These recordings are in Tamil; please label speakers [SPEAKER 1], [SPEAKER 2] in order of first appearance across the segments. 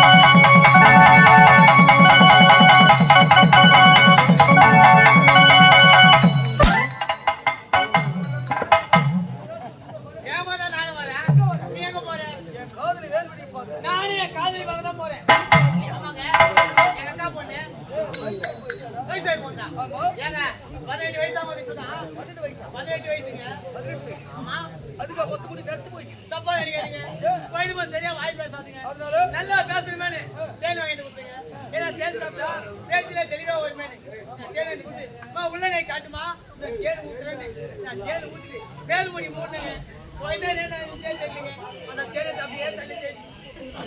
[SPEAKER 1] Thank you. பேச்சுல தெளிவா வருமே உள்ளனை காட்டுமா? நான் கேடு ஊத்துறேன் நான் கேடு ஊத்துட்டு வேறு மணி மூணுங்க போயிட்டே தெரியலங்க. அந்த தேனை தப்பியே தள்ளி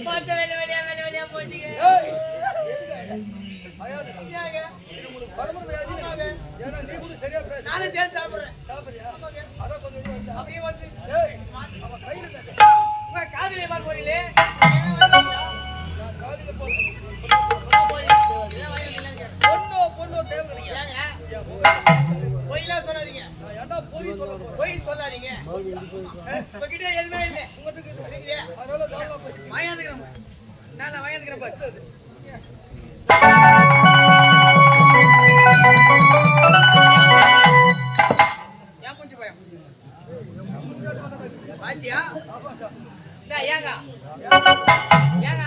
[SPEAKER 1] பார்த்த வேலை வேலையா வேலை வேலையா போயிட்டீங்க. நானும் தேடி சாப்பிடுறேன். அப்படியே வந்து
[SPEAKER 2] காதலியமா
[SPEAKER 1] கோரிலே காதலிய ஏங்க தேவை பொய்லாம் சொல்லாதீங்க
[SPEAKER 2] பொய்
[SPEAKER 1] சொல்லாதீங்க உங்ககிட்ட எதுவுமே இல்லை உங்களுக்கு வாயாந்துக்கிறேன் நான் வாயாந்துக்கிறேன் பத்து பாத்தியா ஏங்க ஏங்க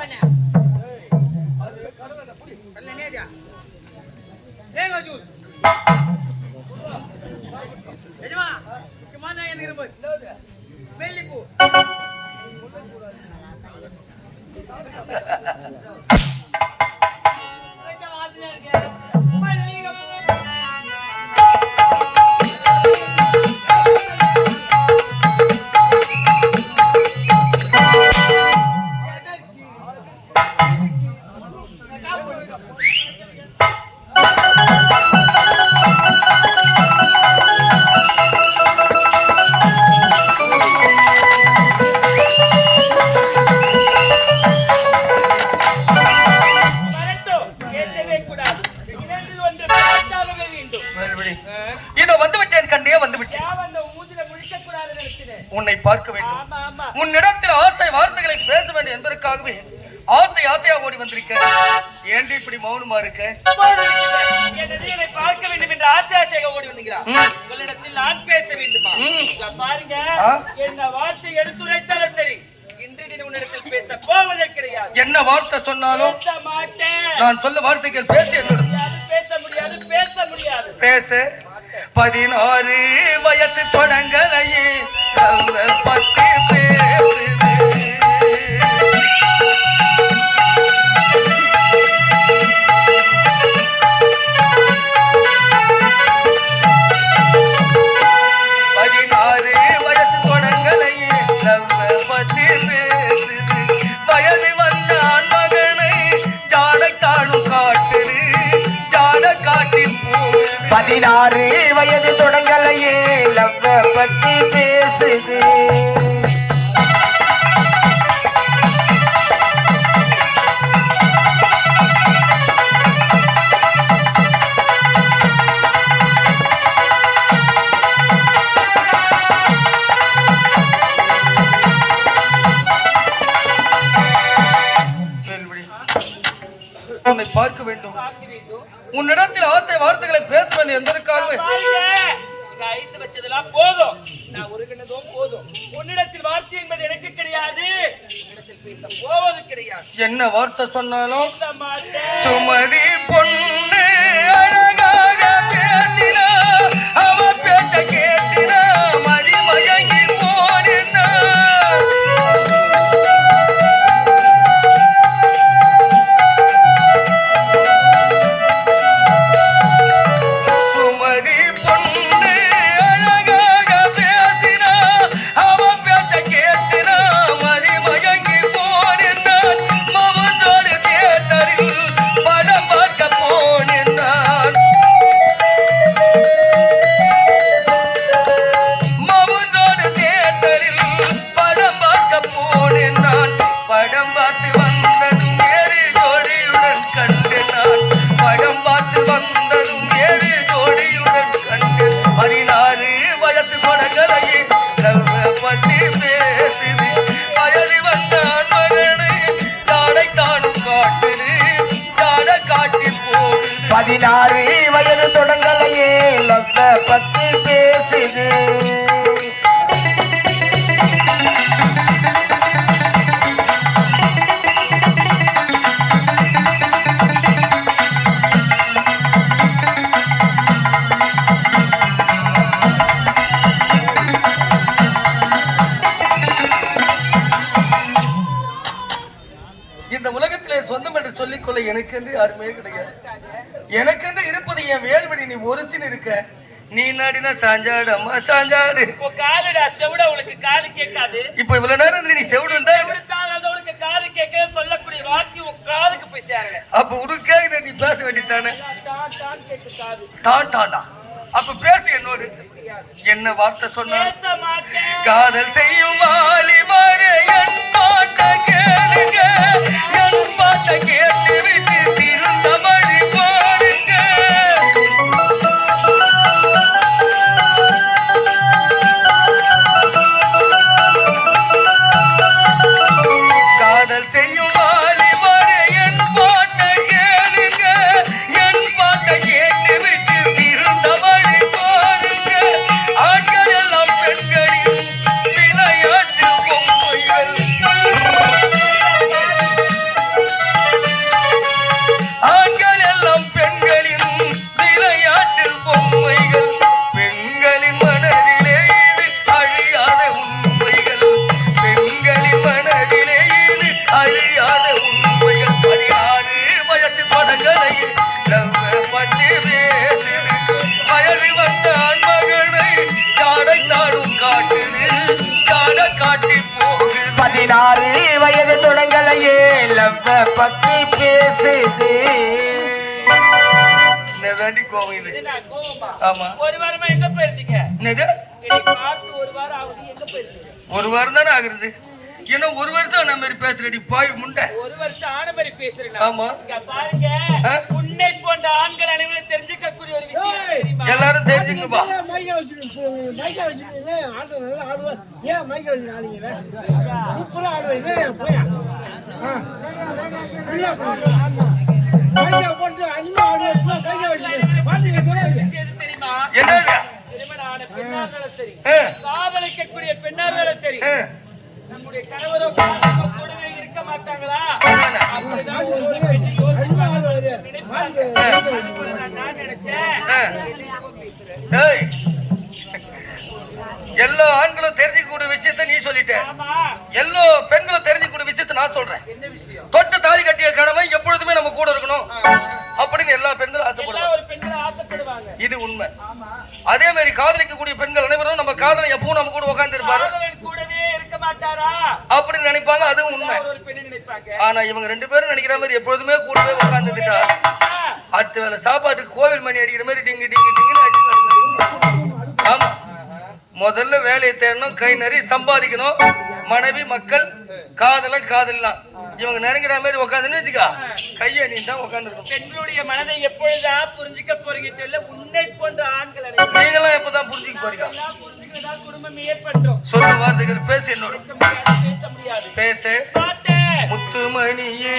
[SPEAKER 3] ஏங்க Thank
[SPEAKER 4] you. பார்க்க வேண்டும்
[SPEAKER 3] என்று ஆச்சாரியாக ஓடி வந்தீங்களா? உங்களிடத்தில் பேச வேண்டுமா? பாருங்க. என்ன வார்த்தை எடுத்துரைத்தாலும் சரி
[SPEAKER 4] என்ன வார்த்தை சொன்னாலும் நான் சொல்ல வார்த்தைகள் பேச
[SPEAKER 3] முடியாது பேச
[SPEAKER 4] பதினாறு வயசு தொடங்கலையே. பத்து பேரு காட்டு ஜாட காட்டில்
[SPEAKER 5] பதினாறு வயது தொடங்கலையே லவ்வ பத்தி
[SPEAKER 4] உன்னிடத்தில் ஆசை வார்த்தைகளை
[SPEAKER 3] பேசுவேன் எந்தற்காகவே ஐந்து வச்சதெல்லாம் போதும். நான் ஒருங்கினதும் போதும். உன்னிடத்தில் வார்த்தை என்பது எனக்கு கிடையாது. போவது கிடையாது.
[SPEAKER 4] என்ன வார்த்தை சொன்னாலும்? சுமதி
[SPEAKER 5] பொன்
[SPEAKER 4] இந்த உலகத்திலே சொந்தம் என்று சொல்லிக்கொள்ள எனக்கென்று யாருமே கிடையாது. எனக்கென்று இருப்பது என் வேல்வழி. நீ ஒருத்தின் இருக்க. நீ நாடினா சாஞ்சாடு அம்மா சாஞ்சாடு.
[SPEAKER 3] இப்போ காலுடா செவிட உனக்கு காது கேட்காது.
[SPEAKER 4] இப்ப இவ்வளவு நேரம் நீ செவிடு இருந்தா
[SPEAKER 3] உனக்கு காது கேட்க சொல்லக்கூடிய வார்த்தை உன் காதுக்கு போய் சேரல.
[SPEAKER 4] அப்ப உனக்காக நீ பேச வேண்டித்தானே
[SPEAKER 3] டான் டான் கேட்டு காது.
[SPEAKER 4] டான் டாடா அப்ப பேசு என்னோடு. என்ன வார்த்தை சொன்ன காதல் செய்யும் வாலிபரே என் பாட்ட கேளுங்க என் பாட்ட கேட்டு
[SPEAKER 3] வாரமா எங்க போயிருந்தீங்க?
[SPEAKER 4] என்னது?
[SPEAKER 3] பார்த்து ஒரு வாரம் ஆகுது எங்க போயிருந்தீங்க?
[SPEAKER 4] ஒரு வாரம் தானே ஆகுறது? ஏன்னா ஒரு வருஷம் நம்ம மாதிரி பேசுறடி பாய் முண்டை.
[SPEAKER 3] ஒரு வருஷம் ஆன மாதிரி பேசுறேன்
[SPEAKER 4] ஆமா.
[SPEAKER 3] பாருங்க? உன்னை போன்ற ஆண்கள் அனைவரும் தெரிஞ்சுக்கக்கூடிய ஒரு விஷயம் தெரியுமா?
[SPEAKER 4] எல்லாரும் தெரிஞ்சுங்கப்பா
[SPEAKER 2] ஏன் மைக்க வச்சுட்டு மைக்க வச்சுட்டு ஆட்டம் நல்லா ஆடுவேன் ஏன் மைக்க வச்சுட்டு ஆடுங்க சூப்பரா ஆடுவேன் போயா. மைக்க போட்டு அனிமா ஆடுவேன் மைக்க வச்சுட்டு. பாட்டுக்கு தெரியாது
[SPEAKER 4] என்னது?
[SPEAKER 3] சரி காதலிக்கக்கூடிய சரி நம்முடைய கணவரோ கூடவே இருக்க மாட்டாங்களா?
[SPEAKER 4] அதானே.
[SPEAKER 3] அப்படிதான் ஒரு பெண்ணை யோசிப்பாங்க. நினைப்பாங்க.
[SPEAKER 4] ஆ.
[SPEAKER 3] நான் நான் நினைச்சேன்.
[SPEAKER 4] ஆ. ஏய், எல்லா ஆண்களும் தெரிஞ்சுக்கூடிய விஷயத்த நீ சொல்லிட்ட.
[SPEAKER 3] ஆமா.
[SPEAKER 4] எல்லா பெண்களும் தெரிஞ்சுக்கூடிய விஷயத்த நான் சொல்றேன்.
[SPEAKER 3] என்ன விஷயம்?
[SPEAKER 4] தொட்டு தாலி கட்டிய கணவன் எப்பொழுதுமே நம்ம கூட இருக்கணும். அப்படின்னு எல்லா பெண்களும் ஆசைப்படுவாங்க. இது உண்மை. அதே மாதிரி காதலிக்கக்கூடிய பெண்கள் அனைவரும் நம்ம காதலை எப்பவும் நம்ம கூட உட்கார்ந்து இருப்பாரு அப்படின்னு நினைப்பாங்க அதுவும் உண்மை. ஆனா இவங்க ரெண்டு பேரும் நினைக்கிற மாதிரி எப்பொழுதுமே கூடவே உட்கார்ந்துட்டா அடுத்த வேளை சாப்பாட்டுக்கு கோவில் மணி அடிக்கிற மாதிரி டிங்கு டிங்கு டிங்குன்னு ஆமா. முதல்ல வேலையை தேடணும் கை நிறைய சம்பாதிக்கணும். மனைவி மக்கள் காதலாம் காதலாம் இவங்க நினைக்கிற மாதிரி உட்காந்துன்னு வச்சுக்கா. கையை நீ தான் உட்காந்துருக்கணும்
[SPEAKER 3] பெண்களுடைய மனதை எப்பொழுதா புரிஞ்சுக்க போறீங்க தெரியல? உன்னை போன்ற ஆண்கள்
[SPEAKER 4] நீங்களாம் எப்பதான் புரிஞ்சுக்க போறீங்க?
[SPEAKER 3] குடும்பமே பண்றோம்
[SPEAKER 4] சொல்ல வார்த்தைகள் பேசு என்னோட.
[SPEAKER 3] பேச
[SPEAKER 4] முத்துமணியே.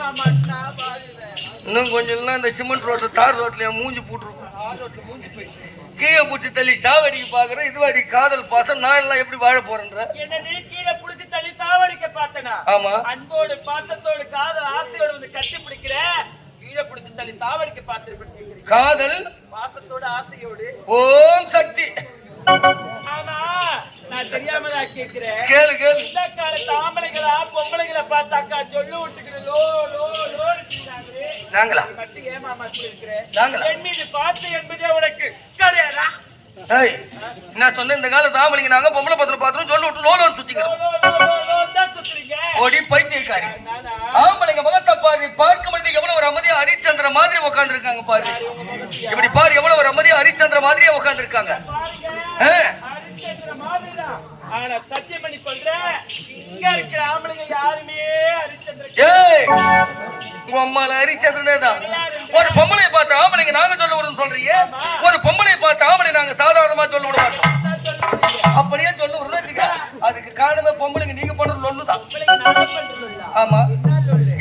[SPEAKER 3] மாமாட்டினா பாருங்க
[SPEAKER 4] இன்னும் கொஞ்சம் இல்லைன்னா இந்த சிமெண்ட் ரோட்ல தார் ரோட்ல மூஞ்சி போட்டுருக்கும். ரோட்ல மூஞ்சி போய் கீழே பூச்சி தள்ளி சாவடிக்கு பாக்குறேன் இதுவாடி காதல் பாசம். நான் எல்லாம் எப்படி வாழ போறேன்ற?
[SPEAKER 3] கீழே புடிச்சு தள்ளி சாவடிக்க பார்த்தனா?
[SPEAKER 4] ஆமா.
[SPEAKER 3] அன்போடு பாசத்தோடு காதல் ஆசையோடு வந்து கட்டி பிடிக்கிற கீழே புடிச்சு தள்ளி சாவடிக்க பார்த்து
[SPEAKER 4] காதல்.
[SPEAKER 3] பாசத்தோடு ஆசையோடு.
[SPEAKER 4] ஓம் சக்தி.
[SPEAKER 3] நான் தெரியாம தான் கேக்குறேன்
[SPEAKER 4] கேளு கேளு.
[SPEAKER 3] இந்த காலத்து ஆம்பளைங்களா பொம்பளைங்களை பார்த்தாக்கா சொல்லு விட்டுக்கிட்டு லோ லோ லோ
[SPEAKER 4] நாங்களா?
[SPEAKER 3] மட்டும் ஏமாமா இருக்கிற?
[SPEAKER 4] நாங்களா?
[SPEAKER 3] என் மீது பார்த்து என்பதே உனக்கு கிடையாதா?
[SPEAKER 4] ஏய் நான் சொன்ன? இந்த காலத்து ஆம்பளைங்க நாங்க பொம்பளை பத்திரம் பாத்திரம் சொல்லி விட்டு லோலோன்னு சுத்திக்கிறோம். ஓடி பைத்தியக்காரி? ஆம்பளைங்க முகத்தை பாரு பார்க்கும் பொழுது எவ்வளவு ஒரு அமைதியா ஹரிச்சந்திர மாதிரி உட்கார்ந்து இருக்காங்க பாரு இப்படி பாரு எவ்வளவு ஒரு அமைதியா ஹரிச்சந்திர மாதிரியே உட்கார்ந்து இருக்காங்க
[SPEAKER 3] ஆனா சத்தியம் பண்ணி சொல்றேன் இங்க இருக்கிற ஆம்பளைங்க யாருமே ஹரிச்சந்திர
[SPEAKER 4] ஏய் உங்க அம்மால ஹரிச்சந்திரனே தான். ஒரு பொம்பளைய பார்த்து ஆம்பளைங்க நாங்க சொல்ல விடுன்னு சொல்றீங்க ஒரு பொம்பளைய பார்த்து ஆம்பளை நாங்க சாதாரணமா சொல்ல விட மாட்டோம் அப்படியே சொல்ல விடுன்னு வச்சுக்க அதுக்கு காரணமே பொம்பளைங்க நீங்க பண்றது லொல்லுதான் ஆமா.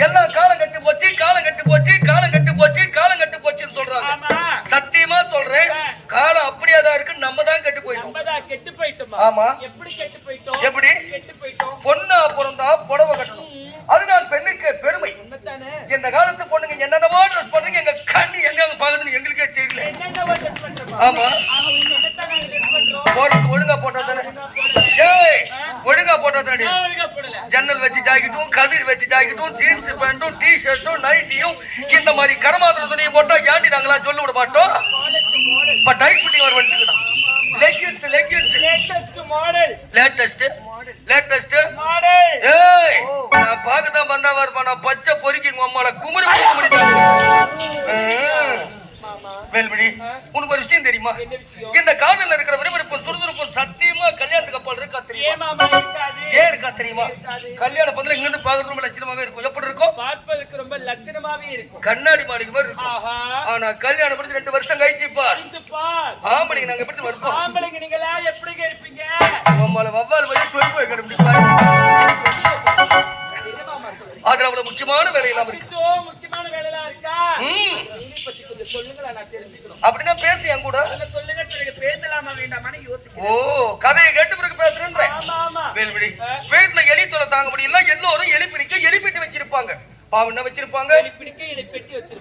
[SPEAKER 4] எல்லாம் காலம் கட்டு போச்சு காலம் கட்டு போச்சு காலம் கட்டு போச்சு காலம் கட்டு போச்சுன்னு சொல்றாங்க. சத்தியமா சொல்றேன் காலம் அப்படியே தான் இருக்கு நம்ம தான் கெட்டு போயிட்டோம்
[SPEAKER 3] நம்மதான் கெட்டு போயிட்டோமா
[SPEAKER 4] ஆமா.
[SPEAKER 3] எப்படி கெட்டு போயிட்டோம்?
[SPEAKER 4] எப்படி?
[SPEAKER 3] கெட்டு போயிட்டோம்.
[SPEAKER 4] பொண்ணா பிறந்தா புடவை கட்டணும். அது நான் பெண்ணுக்கு பெருமை. இந்த காலத்து பொண்ணுங்க என்னென்னமோ ட்ரெஸ் பண்றீங்க. எங்க கண்ணு எங்க பாக்குதுன்னு எங்களுக்கே தெரியல? ஆமா? போறது ஒழுங்கா போட்டா தானே? ஏய் ஒழுங்கா போட்டா தானே. ஜன்னல் வச்சு ஜாக்கெட்டும் கதிர் வச்சு ஜாக்கெட்டும் ஜீன்ஸ் பேண்ட்டும் டி ஷர்ட்டும் நைட்டியும் இந்த மாதிரி கரமாத்திர துணியை போட்டா ஏண்டி நாங்களா சொல்ல விட மாட்டோம் இப்ப டைட் ஃபிட்டிங் வர லேட்டஸ்ட் லேட்டஸ்ட். ஏய் நான் பார்க்கதான் வந்தா வருமா? நான் பச்சை பொறுக்கி உங்க அம்மால குமுறி குமுறி வேல்படி உனக்கு ஒரு விஷயம் தெரியுமா? இந்த காதல்ல இருக்கிற விறுவிறுப்பும் சுறுசுறுப்பும் சத்தியமா கல்யாணத்துக்கு அப்பால்
[SPEAKER 3] ஏன்
[SPEAKER 4] இருக்கா தெரியுமா? கல்யாண பந்தல இங்க இருந்து பாக்குறது ரொம்ப லட்சணமாவே இருக்கும். எப்படி இருக்கும்?
[SPEAKER 3] பார்ப்பதற்கு ரொம்ப லட்சணமாவே இருக்கும்.
[SPEAKER 4] கண்ணாடி மாளிகை மாதிரி இருக்கும். ஆனா கல்யாணம் முடிஞ்சு ரெண்டு வருஷம் கழிச்சு பார். ஆம்பளைங்க நாங்க எப்படி வருஷம்
[SPEAKER 3] ஆம்பளைங்க நீங்களா எப்படிங்க இருப்பீங்க?
[SPEAKER 4] உம்மால வவ்வால் வழி தொழில் போய்
[SPEAKER 3] சொல்றீங்க?
[SPEAKER 4] அதுல அவ்வளவு முக்கியமான வேலையெல்லாம் இருக்கு.
[SPEAKER 3] முக்கியமான வேலைலாம் இருக்கா?
[SPEAKER 4] அப்படின்னா பேசி என் கூட.
[SPEAKER 3] சொல்லுங்க. பிறகு பேசலாமா வேண்டாமான்னு யோசிக்கிறேன்.
[SPEAKER 4] ஓ கதையை கேட்டு பிறகு வீட்டுல எலி தொலை தாங்க முடியல எல்லோரும் எலி பிடிக்க எலி பெட்டி வச்சிருப்பாங்க. பாவம் என்ன வச்சிருப்பாங்க?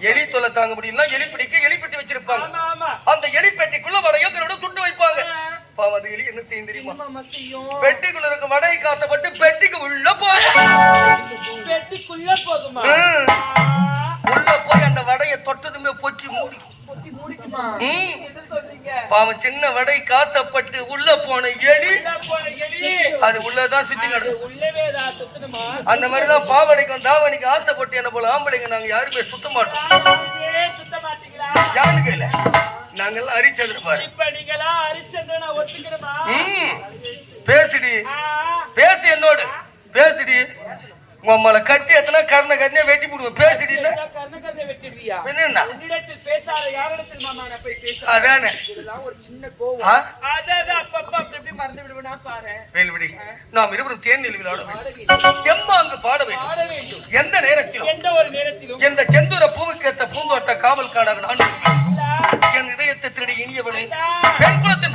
[SPEAKER 3] எலி
[SPEAKER 4] தொலை தாங்க முடியல எலி பிடிக்க எலி பெட்டி வச்சிருப்பாங்க.
[SPEAKER 3] ஆமா ஆமா.
[SPEAKER 4] அந்த எலி பெட்டிக்குள்ள வடையோட துண்டு வைப்பாங்க. பாவம் எலி என்ன செய்யும் தெரியுமா? பெட்டிக்குள்ள இருக்க வடை காத்தப்பட்டு பெட்டிக்கு உள்ள
[SPEAKER 3] பெட்டிக்குள்ள போகுமா?
[SPEAKER 4] உள்ள போய் அந்த வடையை தொட்டதுமே பொச்சி மூடி. பாவம் சின்ன வடை காத்தப்பட்டு உள்ள போன எலி. அது உள்ளதான் சுத்தி
[SPEAKER 3] சுத்தணுமா?
[SPEAKER 4] அந்த மாதிரிதான் பாவடைக்கும் தாவணிக்கு ஆசைப்பட்டு என்ன போல ஆம்பளைங்க நாங்க யாருமே சுத்த மாட்டோம்.
[SPEAKER 3] தாவாங்கே சுத்த மாட்டீங்களா?
[SPEAKER 4] யாரு கையில நாங்கெல்லாம் பாரு.
[SPEAKER 3] ஹரிச்சந்திரன்
[SPEAKER 4] ம். பேசுடி. பேசு என்னோடு. பேசுடி. அம்மால கத்தி எத்தனை கர்ண கர்ணியா வெட்டி
[SPEAKER 3] போய் பேசுறேன்
[SPEAKER 4] அதானே? நாம் இருவரும் வேண்டும்.
[SPEAKER 3] பாட வேண்டும்.
[SPEAKER 4] பாட எந்த நேரத்திலும்
[SPEAKER 3] எந்த ஒரு நேரத்திலும்.
[SPEAKER 4] எந்த செந்தூர பூவுக்கேத்த பூந்தோட்ட நான் என் இதயத்தை திருடி இனியவளே. பெண் குலத்தின்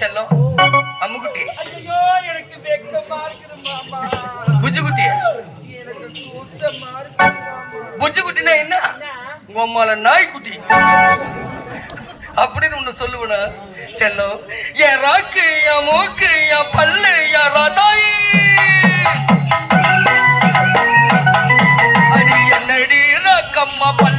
[SPEAKER 4] செல்லம். அம்முக்குட்டி.
[SPEAKER 3] மாமா
[SPEAKER 4] குட்டினா என்ன? உங்க அம்மால நாய்க்குட்டி அப்படின்னு ஒண்ணு சொல்லுவனா? செல்லம் என் ராக்கு என் மூக்கு என் பல்லு என் ராதாயி. அடி என்னடி ராக்கம்மா
[SPEAKER 3] பல்லு.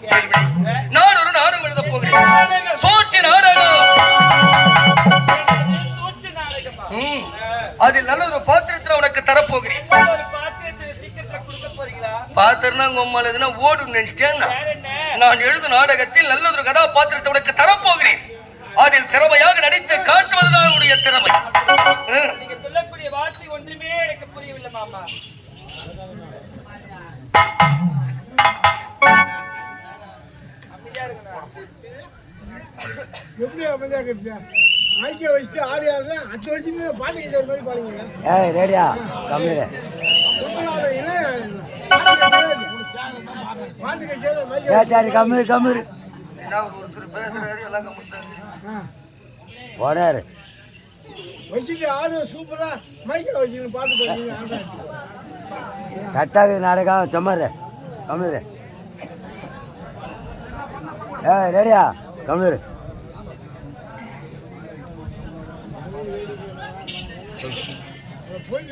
[SPEAKER 4] கேள்விப்படி.
[SPEAKER 3] ஆ?
[SPEAKER 4] நான் ஒரு நாடகம் எழுத போகிறேன். நாடகம். அதில் நல்ல ஒரு பாத்திரத்தில் உனக்கு தரப்போகிறேன். பாத்திரம்னா எழுதுனா ஓடும் நினைச்சிட்டேன் நான் எழுதும் நாடகத்தில் நல்லதொரு கதாபாத்திரத்தை உனக்கு தரப்போகிறேன். அதில் திறமையாக நடித்து காட்டுவதுதான் உன்னுடைய திறமை.
[SPEAKER 3] நீங்க சொல்லக்கூடிய வார்த்தை ஒன்றுமே எனக்கு புரியவில்லை மாமா.
[SPEAKER 2] எப்படி அமைதியா கிடைச்சா மைக்க வச்சுட்டு ஆடி ஆடுறேன் அச்சு வச்சுட்டு பாட்டு கேட்கற மாதிரி பாடுங்க
[SPEAKER 6] ஏய் ரேடியா கம்மிரு
[SPEAKER 2] பாட்டு கேட்கறது?
[SPEAKER 6] சரி
[SPEAKER 4] எல்லாம் கம்முட்டாரு.
[SPEAKER 6] ஓடாரு.
[SPEAKER 2] வச்சுட்டு ஆடு சூப்பரா மைக்க வச்சுட்டு பாட்டு பாடுங்க
[SPEAKER 6] கட்டாகுது நாடகம் சும்மாரு கம்மிரு ஏ ரெடியா கம்மிரு
[SPEAKER 2] போய்